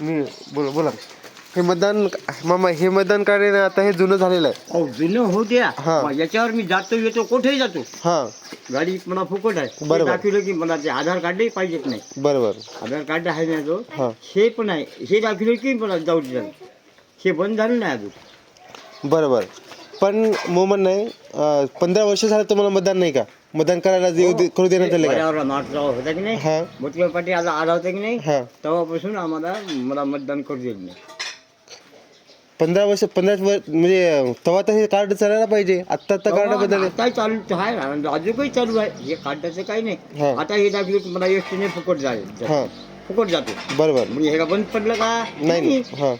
मी बोला बोला. हे मतदान मामा हे मतदान ना आता हे जुनं झालेलं आहे. अहो जुनं होऊ द्या. हा. मग याच्यावर मी जातो येतो कुठेही जातो. हां. गाडी मला फुकट आहे. ते बरोबर. दाखवलं की मला ते आधार कार्डही पाहिजेत नाही. बरोबर. आधार कार्ड आहे ना जो? हां. हे पण आहे. हे दाखवलं की मला जाऊ दे हे बंद झालं नाही अजून. बरोबर. पण मोमन नाही पंधरा वर्ष झालं तुम्हाला मतदान नाही का? मतदान करायला येऊ दे- करू देण्यात आले का? पर्यावरण मार्चराव होता की नाही? हां. मोठ्या पाठी आला आला होता की नाही? हां. तेव्हापासून आम्हाला मला मतदान करू देत नाही. पंधरा वर्ष पंधरा वर्ष म्हणजे तेव्हा तर हे कार्ड चालायला पाहिजे. आत्ता आत्ता कार्ड बदलले आता चालू आहे आणि अजूनही चालू आहे. हे कार्डाचं काही नाही. हा. आता हे दाखवलं की मला एसटीने फुकट जाईल. हां. फुकट जातो. बरोबर. म्हणजे हे का बंद पडलं का? नाही. हां.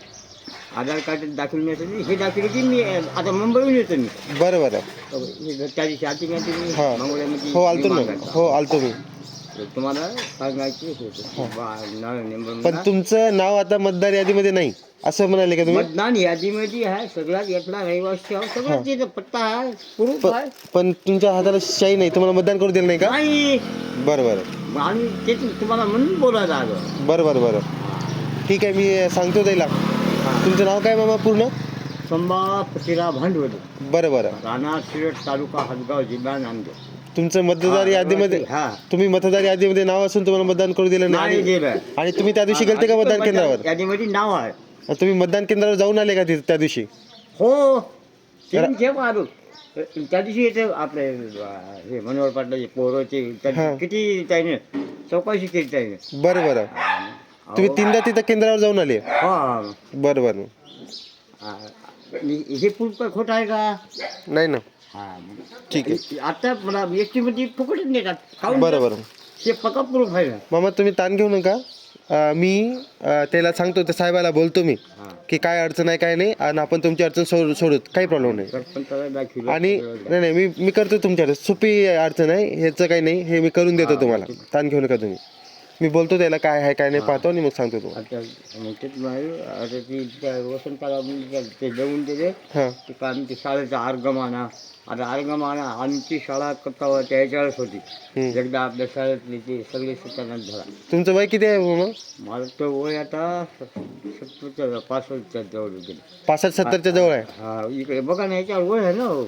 आधार कार्ड दाखवून येतो मी हे दाखवलं की मी आता मुंबईहून येतो मी. बरोबर आहे हे त्या दिवशी आधी मी आधी मी. हा. मंगळ्यामध्ये हो आलतो मी मागायचा. हो आलतो मी. तर तुम्हाला सांगायचे होते. बा- नाव नेमकं पण तुमचं नाव आता मतदार यादीमध्ये नाही. असं म्हणाले का तुम्ही? मतदान यादीमध्ये आहे सगळ्यात यातला रहिवासी आहे. सगळं तिथं पत्ता आहे प्रूफ आहे. पण तुमच्या हाताला शाई नाही. तुम्हाला मतदान करू दिलं नाही का? नाही. बरं बरं. मग आम्ही तेच तुम्हाला म्हणून बोलायला आलो. बरं बरं बरं. ठीक आहे मी सांगतो त्याला. तुमचं नाव काय मामा पूर्ण? संभा पतिरा भांडवली. बरं बरं. राणा शिरट तालुका हदगाव जिल्हा नांदेड. तुमचं मतदार यादीमध्ये हा. तुम्ही मतदार यादीमध्ये नाव असून तुम्हाला मतदान करू दिलं नाही. नाही आणि- तुम्ही त्या दिवशी गेलते का मतदान केंद्रावर? यादीमध्ये नाव आहे. आणि तुम्ही मतदान केंद्रावर जाऊन आले का तिथे त्या दिवशी? हो. आलो त्या दिवशी येते आपले अं, हे मनोहर पाटलाचे पोरोचे. किती त्याने चौकशी केली त्याने. बरं बरं. तुम्ही तीनदा तिथं केंद्रावर जाऊन आले. हा. बरं बरं. हा. हे पूल काय खोटं आहे का? नाही ना. हा. ठीक आहे. आता मला एस टी मध्ये फुकटच नेतात काहून बरं बरं. हे पक्का प्रूफ आहे ना मामा तुम्ही ताण घेऊ नका. अं, मी अं, त्याला सांगतो त्या साहेबाला बोलतो मी हा. की काय अडचण आहे काय नाही आणि आपण तुमची अडचण सोड सोडूत काही प्रॉब्लेम नाही. सरपंचाला दाखवलं. आणि नाही नाही मी मी करतो तुमच्याकडे. सोपी अडचण आहे ह्याचं काही नाही हे मी करून देतो तुम्हाला. ताण घेऊ नका तुम्ही. मी बोलतो त्याला काय आहे काय नाही पाहतो आणि मग सांगतो तुम्हाला आता मग ती त्या वसंताला ते देऊन दिले. हां. ते का आम्ही ते शाळेचा आर्गमाना आता आर्गमाना आमची शाळा करता त्याच्यावेळेस होती. एकदा आपल्या शाळेतली ते सगळे सत्यानाश झाला. तुमचं वय किती आहे मामा मला तर वय आता सत्तरच्या पासष्टच्या जवळ गेले. पासष्ट सत्तरच्या जवळ आहे. हा इकडे बघा ना याच्यावर वय आहे ना हो.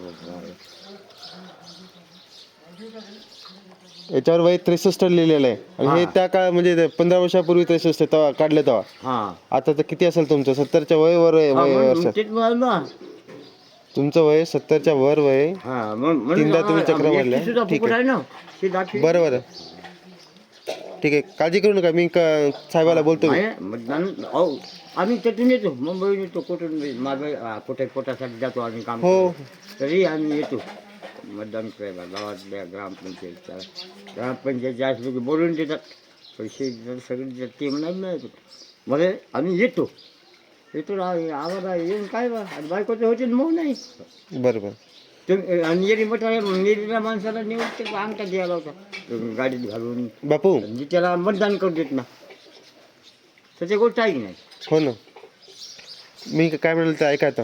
याच्यावर वय त्रेसष्ट लिहिलेलं आहे आणि हे त्या काळ म्हणजे पंधरा वर्षापूर्वी त्रेसष्ट तेव्हा काढले तेव्हा हा आता तर किती असेल तुमचं सत्तरच्या वय वर वय असेल ना तुमचं वय सत्तरच्या वर वय आहे. हा म्हणून तीनदा तुम्ही चक्र आम्ही मारल्या. सुद्धा ठीक फुकट आहे. आहे ना ते दाखवी बरं बरं ठीक आहे काळजी करू नका मी क- साहेबाला बोलतो मी. नाही, मतदान अहो आम्ही तिथून येतो मुंबईहून येतो कुठून बी. आ, कुठे पोटासाठी जातो आम्ही काम हो. करायला. तरी आम्ही येतो मतदान करायला गावातल्या ग्रामपंचायतच्या ग्रामपंचायतच्या असले की बोलून देतात. पैसे जर सगळे देतात. ते म्हणाल नाही मध्ये आम्ही येतो. येतो ना, आम्हाला येऊन काय बा? बायकोचे होते मग नाही. बरं बरं तुम्ही आणि येरी नेलेल्या माणसाला नेऊन ते अंगठा द्यायला होता. गाडीत घालून बापू. म्हणजे त्याला मतदान करू देत ना. त्याची गोष्ट आहे की नाही? हो ना. मी काय म्हणाल ते ऐका आता.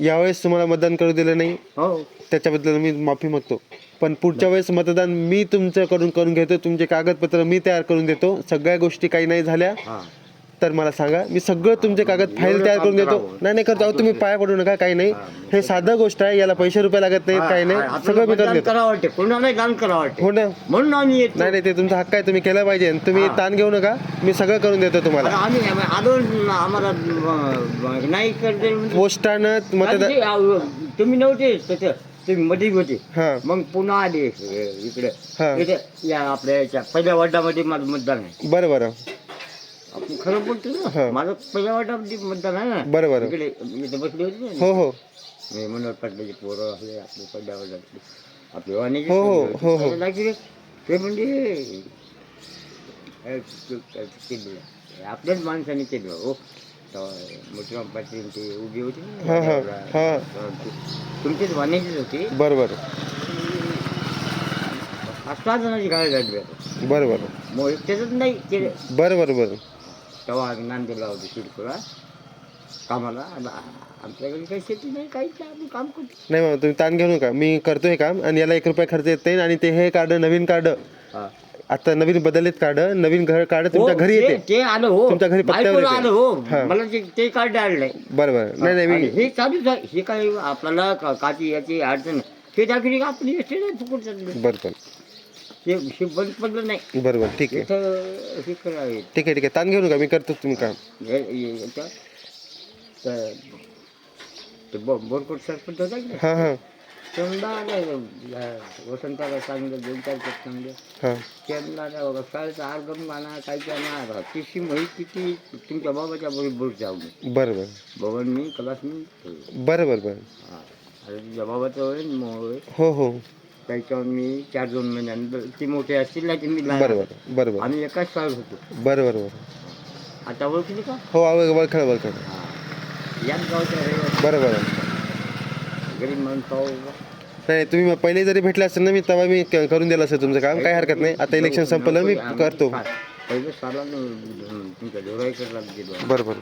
यावेळेस तुम्हाला मतदान करू दिलं नाही. हो. त्याच्याबद्दल मी माफी मागतो. पण पुढच्या वेळेस मतदान मी तुमच्याकडून करून घेतो. तुमचे कागदपत्र मी तयार करून देतो. सगळ्या गोष्टी काही नाही झाल्या. हा. तर मला सांगा मी सगळं तुमचे कागद फाईल तयार करून देतो. नाही नाही करतो अहो, तुम्ही पाया पडू नका काही नाही. हे साधं गोष्ट आहे याला पैसे रुपये लागत नाहीत काही नाही. सगळं मी करून देतो. करावं वाटते. कोणाला दान करावं वाटते. हो ना? म्हणून आम्ही येतो. नाही नाही ते तुमचा हक्क आहे तुम्ही केलं पाहिजे. आणि तुम्ही ताण घेऊ नका मी सगळं करून देतो तुम्हाला. आता आम्ही आलो न- आम्हाला म- म- नाही करते पोस्टानं मतदान तुम्ही नव्हते तुम्ही मध्ये होते. हां. मग पुन्हा आले इकडे. हा. इथे या आपल्या याच्या पहिल्या वार्डामध्ये माझं मतदान आहे. बरं बरं. आपण खरं बोलतो. ना माझं पहिल्या वार्डामध्ये मतदान आहे ना बरं बरं इकडे इथे बसले होते हो हो मी मनोहर पाटलाचे पोरं आपले आपले पहिल्या वर्गातले आपले वाणिज्य हो, हो, हो. हो. लागले. ते म्हणजे केलं. आपल्याच माणसाने केलं हो मोठीराम पाटील ते उभी होती हा, हा, हा. तुमचेच वाणिज्यच होते बरं बरं अठरा जणांची गाडी लागली आता बरं बरं मग त्याच्यात नाही केलं बरं बरं बरं तेव्हा आम्ही नांदेडला होतो कामाला आणि आमच्याकडे काही शेती नाही काहीच नाही आम्ही काम करतो. नाही तुम्ही ताण घेऊ नका. मी करतो हे काम आणि याला एक रुपया खर्च येत नाही आणि ते हे कार्ड नवीन कार्ड. हा. आता नवीन बदललेत कार्ड नवीन घर कार्ड तुमच्या हो, घरी ते- येते. ते आलं हो. तुमच्या घरी पत्त्यावर बायकोला येते. आलं हो. हा. मला ते ते कार्ड आणलंय. बरोबर नाही नाही आणि मी हे चालूच आहे हे काय आपल्याला का- काची याची अडचण हे दाखवली का आपली फुकट चालली बरोबर बंद पडलं नाही. बरोबर ठीक आहे. इथं हे करावे. ठीक आहे ठीक आहे. ताण घेऊ नका मी करतो तुम्ही काम. हे- हे- याच्या- त्या- ते बो- बोरकोट सरपंच होता की नाही? हाँ हाँ. त्यांना आलं, या वसंताला सांगितलं दोन चार दिवस सांगितलं हाँ. त्यांना आलं बाबा शाळेचा आर्गम आणा काय काय आणा तिशी माहिती किती तुमच्या बाबाच्या बरोबर जाऊ नये. बरोबर. बाबांनी मी कलास मी. बरं बरं बरं हा. आता तुझ्या बाबाचं होय मग होय हो हो. त्याच्यावर मी चार दोन महिन्यानंतर ती मोठे असतील ना ते मी लहान बरोबर बरोबर. आम्ही एकाच शाळेत होतो. बरं बरं बरं आता ओळखली का? हो आव- वळखळ वळखळ याच गावच्या रहिवासी. बरं बरं गरीब माणसं नाही तुम्ही पहिले जरी भेटले असते ना मी तेव्हा मी क- करून दिलं असतं तुमचं. काम काही हरकत नाही. आता इलेक्शन संपलं मी करतो. पहिले साला तुमच्या डोराईकडला गेलो बरं बरं